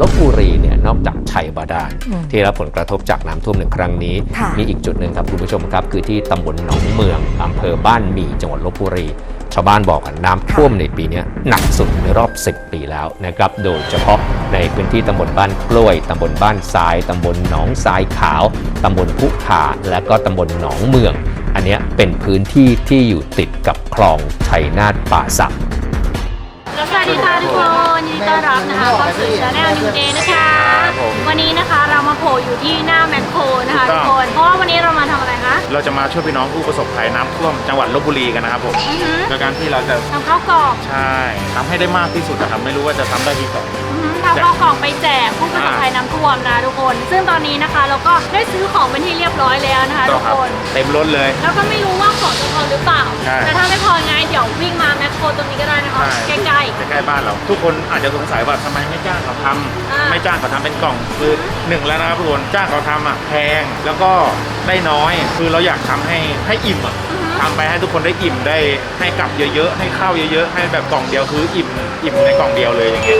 ลบบุรีเนี่ยนอกจากชัยบาดาลอืมที่รับผลกระทบจากน้ำท่วมในครั้งนี้ค่ะมีอีกจุดหนึ่งครับคุณผู้ชมครับ คือที่ตำบลหนองเมืองอำเภอบ้านหมี่จังหวัดลบบุรี ชาวบ้านบอกกันน้ำท่วมในปีเนี้ยหนักสุดในรอบ 10 ปีแล้วนะครับโดยเฉพาะในพื้นที่ตำบลบ้านกล้วยตำบลบ้านทรายตำบลหนองทรายขาวตำบลพุขาและก็ตำบลหนองเมือง อันเนี้ยเป็นพื้นที่ที่อยู่ติดกับคลองชัยนาทป่าสัก สวัสดีค่ะทุกคนยินดีต้อนรับนะคะเข้าสู่ชาแนลนิวเดย์นะคะ ครับผมวันนี้นะคะเรามาโผล่อยู่ที่หน้าแมคโครนะคะถูทุกกต้องคนเพราะว่าวันนี้เรามาทำอะไรคะ เราจะมาช่วยพี่น้องผู้ประสบภัยน้ำท่วมจังหวัดลบบุรีกันนะครับผมอือหือโดยการที่เราจะทำข้าวกล่องใช่ทำให้ได้มากที่สุดนะครับไม่รู้ว่าจะทำได้กี่กล่อง อือหือทำข้าวกล่องไปแจกผู้ประสบภัยน้ำท่วมนะทุกคน ซึ่งตอนนี้นะคะเราก็ได้ซื้อของเป็นที่เรียบร้อยแล้วนะคะต่ทุอกครับคนเต็มรถเลย แล้วก็ไม่รู้ว่าของจะพอหรือเปล่า ใช่แต่ถ้าไม่พอไงเดี๋ยววิ่งมาแมคโครตรงนี้ก็ได้นะคะใกล้ใกล้ๆบ้านเรา ทุกคนอาจจะสงสัยว่าทำไมไม่จ้างเขาทำอ่า ไม่จ้างเขาทำเป็นกล่องคือหนึ่งแล้วนะครับทุกคนจ้างเขาทำอะแพงแล้วก็ได้น้อยคือเราอยากทำให้ให้อิ่มอะอือหือทำไปให้ทุกคนได้อิ่มได้ให้กลับเยอะๆให้ข้าวเยอะๆให้แบบกล่องเดียวคืออิ่มอิ่มในกล่องเดียวเลยอย่างเงี้ย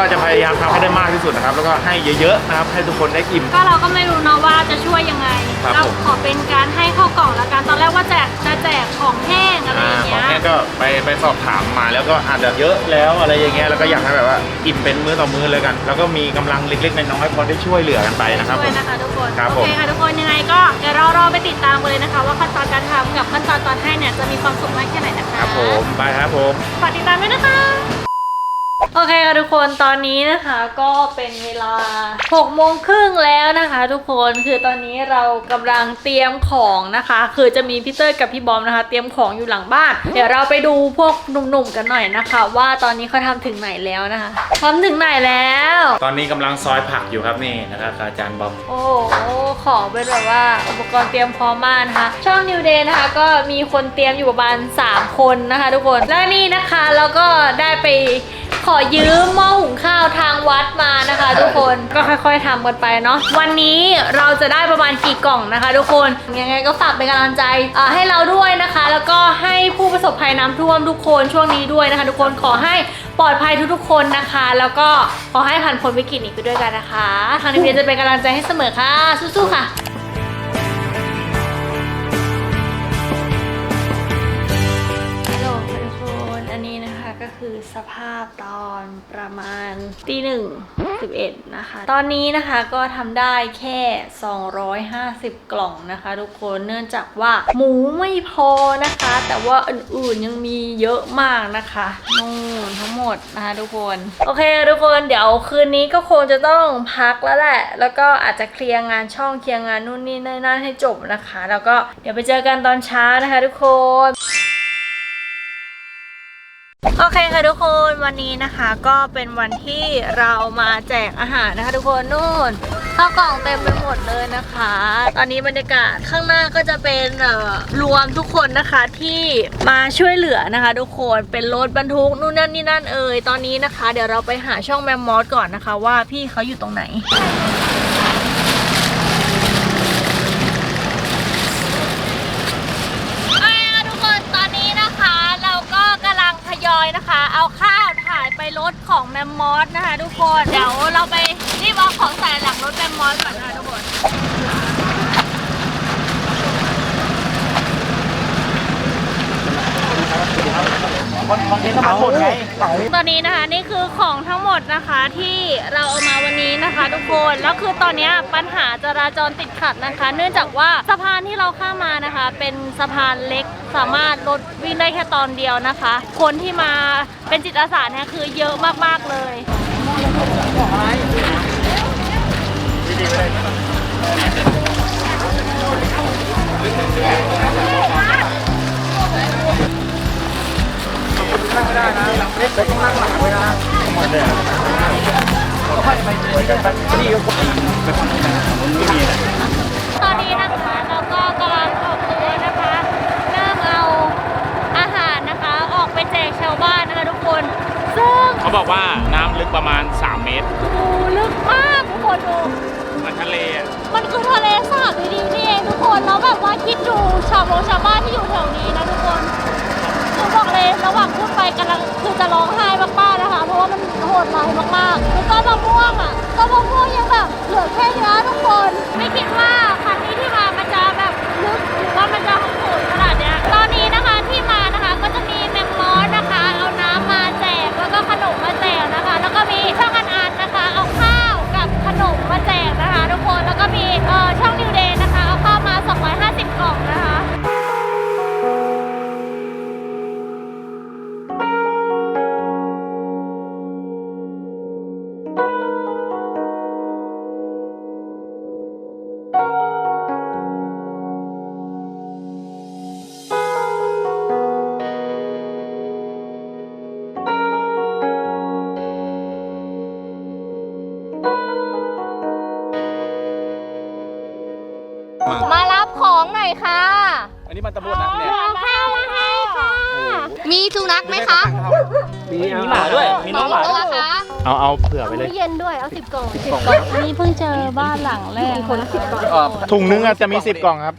ก็จะพยายามทำให้ได้มากที่สุดนะครับ แล้วก็ให้เยอะๆนะครับ ให้ทุกคนได้อิ่ม ก็เราก็ไม่รู้เนาะว่าจะช่วยยังไงครับเราผม ขอเป็นการให้ข้าวกล่องละกันตอนแรกว่าแจกจะแจกของแห้งอะไรอย่างขเงี้องย แค่ก็ไปไปสอบถามมาแล้วก็อาจจะเยอะแล้วอะไรอย่างเงี้ยแล้วก็อยากให้แบบว่าอิ่มเป็นมื้อต่อมื้อเลยกัน แล้วก็มีกำลังเล็กๆน้อยๆพอได้ช่วยเหลือกันไปนะครับด้ผวยม นะคะทุกคนครับโอผมเคค่ะทุกคนยังไงก็เดี๋ยวเรารอไปติดตามกันเลยนะคะ ว่าขั้นตอนการทำกับขั้นตอนตอนให้เนี่ยจะมีความสุขมากแค่ไหนนะคะครับผมไปครับผม ฝากติดตามด้วยนะคะ โอเคค่ะทุกคนตอนนี้นะคะก็เป็นเวลา6โมงครึ่งแล้วนะคะ ทุกคนคือตอนนี้เรากำลังเตรียมของนะคะ คือจะมีพี่เต้ยกับพี่บอมนะคะ เตรียมของอยู่หลังบ้าน เดี๋ยวเราไปดูพวกหนุ่มๆกันหน่อยนะคะ ว่าตอนนี้เขาทำถึงไหนแล้วนะคะทำถึงไหนแล้ว ตอนนี้กำลังซอยผักอยู่ครับนี่นะครับอาจารย์บอมโอ้โหของเป็นแบบว่าอุปกรณ์เตรียมพร้อมมากนะคะ ช่อง New Day นะคะ ก็มีคนเตรียมอยู่ประมาณ3คนนะคะ ทุกคนแล้วนี่นะคะเราก็ได้ไป ขอยืมหม้อหุงข้าวทางวัดมานะคะ ทุกคนก็ค่อย ๆทำกันไปเนาะวันนี้เราจะได้ประมาณกี่กล่องนะคะ ทุกคนยังไงก็ฝากเป็นกำลังใจอ่าให้เราด้วยนะคะ แล้วก็ให้ผู้ประสบภัยน้ำท่วมทุกคนช่วงนี้ด้วยนะคะ ทุกคนขอให้ปลอดภัยทุกๆคนนะคะ แล้วก็ขอให้ผ่านพ้นวิกฤตนี้ไปด้วยกันนะคะทางนิวเดียจะเป็นกำลังใจให้เสมอค่ะสู้ๆค่ะ สภาพตอนประมาณตีหนึ่งสิบเอ็ดนะคะ ตอนนี้นะคะก็ทำได้แค่ 250 กล่องนะคะ ทุกคนเนื่องจากว่าหมูไม่พอนะคะ แต่ว่าอื่นๆยังมีเยอะมากนะคะนู่นทั้งหมดนะคะทุกคน โอเค ทุกคนเดี๋ยวคืนนี้ก็คงจะต้องพักแล้วแหละ แล้วก็อาจจะเคลียร์งานช่องเคลียร์งานนู่นนี่นั่นให้จบนะคะ แล้วก็เดี๋ยวไปเจอกันตอนเช้านะคะ ทุกคน โอเคค่ะทุกคนวันนี้นะคะก็เป็นวันที่เรามาแจกอาหารนะคะ ทุกคนนู่นข้าวกล่องเต็มไปหมดเลยนะคะ ตอนนี้บรรยากาศข้างหน้าก็จะเป็นอ่อรวมทุกคนนะคะที่มาช่วยเหลือนะคะ ทุกคนเป็นรถบรรทุกนู่นนั่นนี่นั่นเอ่ยตอนนี้นะคะ เดี๋ยวเราไปหาช่องแมมมอสก่อนนะคะ ว่าพี่เขาอยู่ตรงไหน โอเคค่ะทุกคนตอนนี้นะคะเราก็กำลังทยอยนะคะ เอาข้าวถ่ายไปรถของแมมมอสนะคะทุกคน เดี๋ยวเราไปรีบเอาของใส่หลังรถแมมมอสก่อนนะคะทุกคน ตอนนี้นะคะนี่คือของทั้งหมดนะคะที่เราเอามาวันนี้นะคะ ทุกคนแล้วคือตอนนี้ปัญหาจราจรติดขัดนะคะ เนื่องจากว่าสะพานที่เราข้ามมานะคะ เป็นสะพานเล็กสามารถรถวิ่งได้แค่ตอนเดียวนะคะ คนที่มาเป็นจิตอาสาเนี่ยคือเยอะมากๆเลย ตอนนี้นะคะเราก็กำลังออกตัวนะคะ เริ่มเอาอาหารนะคะออกไปแจกชาวบ้านนะคะทุกคน ซึ่งเขาบอกว่าน้ำลึกประมาณ 3 เมตรดูลึกมากทุกคนดูเหมันทะเลอะมันคือทะเลสาบดีๆนี่เองทุกคนแล้วแบบว่าคิดดูชาวโมงชาวบ้านที่อยู่แถวนี้นะทุกคนคือบอกเลยระหว่าง ดไปกำลังคือจะร้องไห้มากๆนะคะเรามายมากๆแล้วก็บมะม่วงอะต้นมะม่วงยังแบบเหลือแค่เนี้ยทุกคน ไม่คิดว่าครั้งนี้ที่มามันจะแบบลึกหรือว่ามันจะโหดขนาดเนี้ยตอนนี้นะคะที่มานะคะก็จะมีแมงมอสนะคะ เอาน้ำมาแจกแล้วก็ขนมมาแจกนะคะ แล้วก็มีช่องอันอันนะคะ เอาข้าวกับขนมมาแจกนะคะ ทุกคนแล้วก็มีเอ่อช่อง น่อยค่ะ อันนี้มันตะบดนะเนี่ยเอาข้าวมาให้ค่ะ มีสุนัขไหมคะมีหมาด้วย มีสน้อองงหมาตัวคะเอาเอาเผื่อไปเลยตู้เย็นด้วย เอาสิบกล่องสิบกล่องอันนี้เพิ่งเจอบ้านหลังแรกคนละสิบกล่อง ถุงนึงอะจะมี 10 กล่องครับ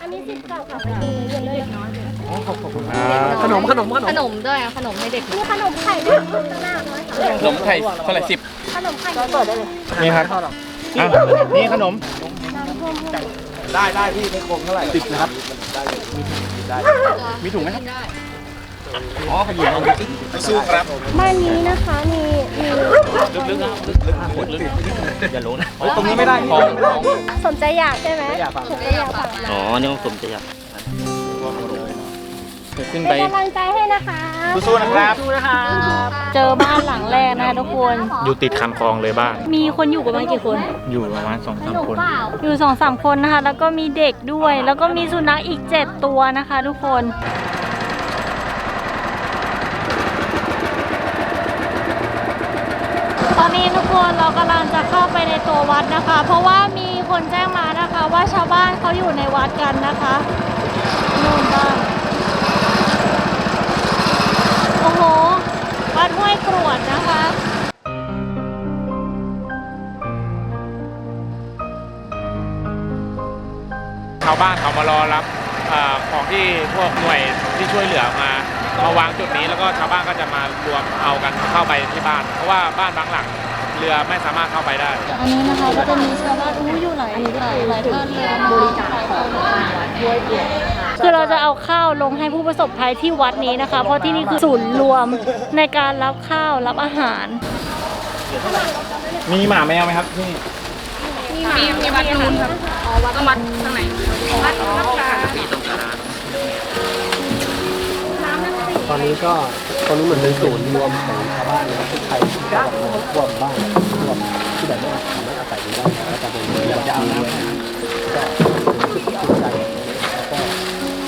อันนี้สิบกล่องค่ะเป็นเย็นเลยขนมขนมขนขมนมด้วยขนมให้เด็กมีขนมไข่ด้วยข้างหน้าน้อยค่ะขนมไข่เท่าไหร่สิบขนมไข่เปิดได้เลยนี่ครับอะนี่ขนม ได้ได้พี่ไม่คงเท่าไหร่สิบนะครับมีถุงไหมครับอ๋อขยิบเอาดูสิสู้ครับบ้านนี้นะคะมีมีลึกๆนะลึกๆลึกๆลึกๆอย่าหลงนะตรงนี้ไม่ได้ตรงนี้ไม่ได้สนใจอยากใช่ไหมอยากฟังสนใจอยากฟังอ๋อนี่ต้องสมใจอยาก ขึ้นเป็ไปนกำลังใจให้นะคะสู้ๆนะครับ เจอบ้านหลังแรกนะคะทุกคน อยู่ติดคันคลองเลยบ้าน มีคนอยู่ประมาณกี่คน อยู่ประมาณสองสามคน อยู่สองสามคนนะคะ แล้วก็มีเด็กด้วย แล้วก็มีสุนัขอีก 7 ตัวนะคะ ทุกคน ตอนนี้ทุกคนเรากำลังจะเข้าไปในตัววัดนะคะ เพราะว่ามีคนแจ้งมานะคะ ว่าชาวบ้านเขาอยู่ในวัดกันนะคะนู่นบ้าน โอ้โหวัดห้วยกรวดนะคะชาวบ้านเขามารอรับอของที่พวกหน่วยที่ช่วยเหลือมามาวางจุดนี้แล้วก็ชาวบ้านก็จะมารวมเอากันเข้าไปที่บ้าน เพราะว่าบ้านบางหลัง เรือไม่สามารถเข้าไปได้ อันนี้นะคะก็จะมีชาวบ้านอู้อยู่หลายหลายหลายท่านเลยบริจาคของคือเราจะเอาข้าวลงให้ผู้ประสบภัยที่วัดนี้นะคะ เพราะที่นี่คือศูนย์รวมในการรับข้าวรับอาหาร มีหมาแมวไหมครับที่นี่มีมีวัดนู้นครับอ๋อวัดวัดทางไหนวัดน้ำตาตอนนี้ก็ตรงนี้เหมือนเป็นศูนย์รวมของชาวบ้า นนะครับที่ไทยที่จะรวมบ้านรวมที่แบบไม่สามารถอาศัยอยู่ได้แล้วก็เป็นที่จะเอาน้ำก็รู้สึกภูมิใจแล้วก็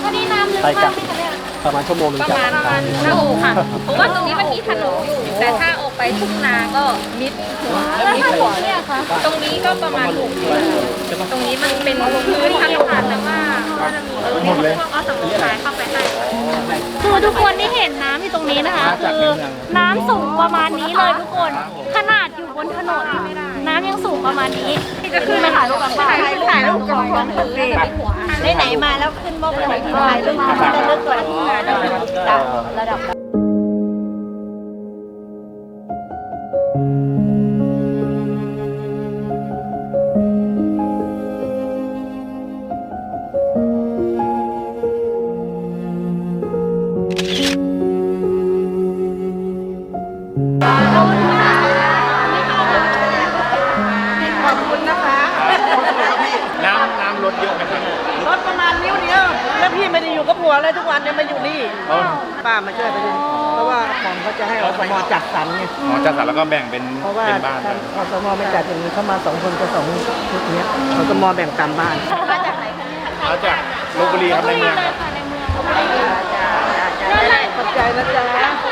วันนี้น้ำลึกไปกลัมากบไหมคะเนี่ยประมาณชั่วโมงนึงประจะมาณประมาณหน้าอกค่ะ เพราะว่าตรงนี้มันมีถนนอยู่ แต่ถ้าออก ไปทุ่งนาก็มิดหัวแล้วถ้าหัวเนี่ยคะตรงนี้ก็ประมาณหกกิโลตรงนี้มันเป็นพื้นถนนแต่ว่าก็จะมีเออมีพวกเอาสังกะสีเข้าไปให้คือทุกคนที่เห็นน้ำอยู่ตรงนี้นะคะ คือน้ำสูงประมาณนี้เลยทุกคน ขนาดอยู่บนถนนน้ำยังสูงประมาณนี้จะขึ้นไปถ่ายรูปกับป้าถ่ายรูปกับของทะเลไหนมาแล้วขึ้นมอบเลยถ่ายรูปที่ระลึกก่อนที่งานระดับ อบคุณนะคะน้ำน้ำลดเยอะไหมครับรถประมาณนิ้วเดียวแล้วพี่ไม่ได้อยู่กับผัวเลยทุกวันเนี่ยมาอยู่นี่อ๋อป้ามาช่วยไปดูเพราะว่าของเขาจะให้อสมจัดสรรไงอ๋อจัดสรรแล้วก็แบ่งเป็นเพราะว่าเป็นบ้านไปอสมไม่จัดอย่างนี้เข้ามาสองคนก็สองชุดเนี้ยอสมแบ่งตามบ้านมาจากไหนคะเนี่ยมาจากลบบุรีครับในเมืองเลยค่ะในเมืองแล้วแหละขอบใจนะจ๊ะ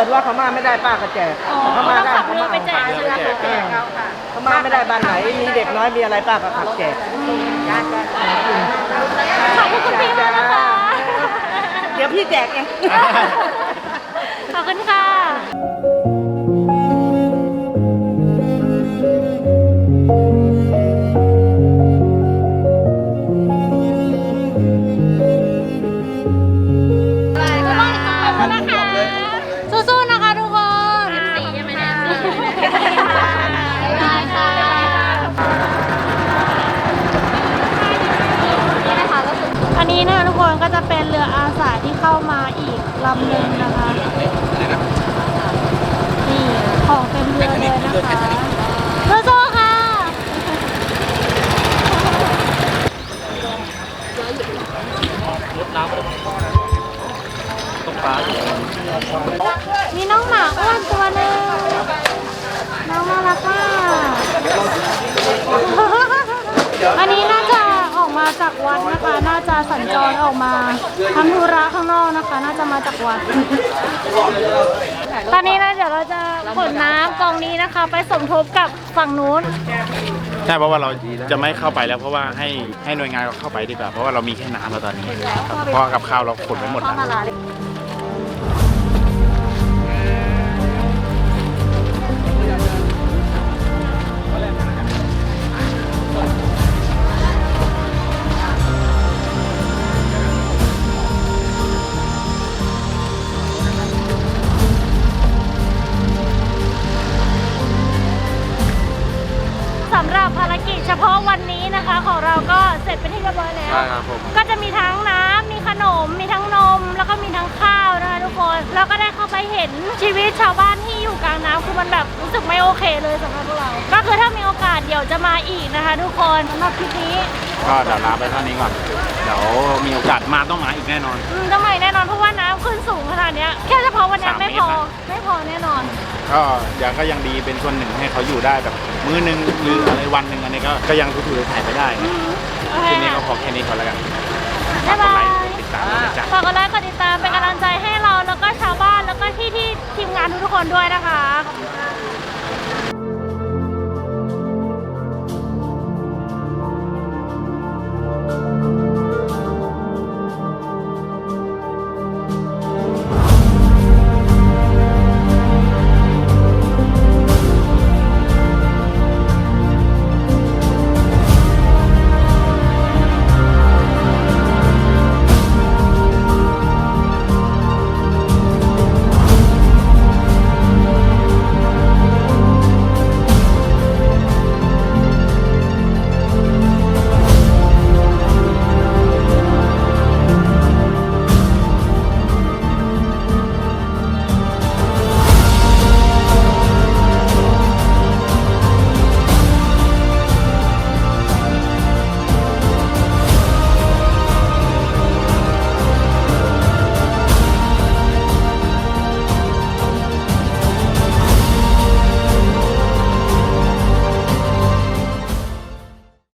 กิดว่าเขามาไม่ได้ป้าก็แจกอ๋อเขามาต้องได้ขับเรือไปแจกเขาใช่ไหมมาคะแจกเขามาไม่ได้บ้านไหนมีเด็กน้อยมีอะไรป้าก็ขับแจกขอบคุณคุณพี่มากนะคะ เดี๋ยวพี่แจกเอง ขอบคุณค่ะขอบคุณนะคะ สัญจรออกมาทำธุระข้างนอกนะคะ น่าจะมาจากวัด ตอนนี้นะเดี๋ยวเราจะขนน้ำกองนี้นะคะ ไปสมทบกับฝั่งนู้น ใช่เพราะว่าเราจะไม่เข้าไปแล้วเพราะว่าให้ให้หน่วยงานเราเข้าไปดีกว่าเพราะว่าเรามีแค่น้ำแล้วตอนนี้ครับเพราะกับข้าวเราขนไปหมดแล้ว แล้วก็ได้เข้าไปเห็นชีวิตชาวบ้านที่อยู่กลางน้ำคือมันแบบรู้สึกไม่โอเคเลยสำหรับพวกเรา ก็คือถ้ามีโอกาสเดี๋ยวจะมาอีกนะคะทุกคนสำหรับคลิปนี้ก็เดี๋ยวลาไปเท่านี้ก่อน เดี๋ยวมีโอกาสมาต้องมาอีกแน่นอน อืมจะใหม่แน่นอนเพราะว่าน้ำขึ้นสูงขนาดเนี้ยแค่เฉพาะวันเนี้ยสามไม่เมพตอรนะ ไม่พอแน่นอน ก็ยังก็ยังดีเป็นส่วนหนึ่งให้เขาอยู่ได้แบบมื้อหนึงหรืออะไรวันหนึ่งอันนี้ก็ก็ยังถือถ่ายไปได้โอเคทีนี้ค่ะก็ขอแค่นี้ก่อนแล้วกันบ๊ายกดบาไลยค์ติดตามด้วยนะจ๊ะ ฝากกดไลค์กดติดตามเป็นกำลังใจให้ คนด้วยนะคะขอบคุณค่ะ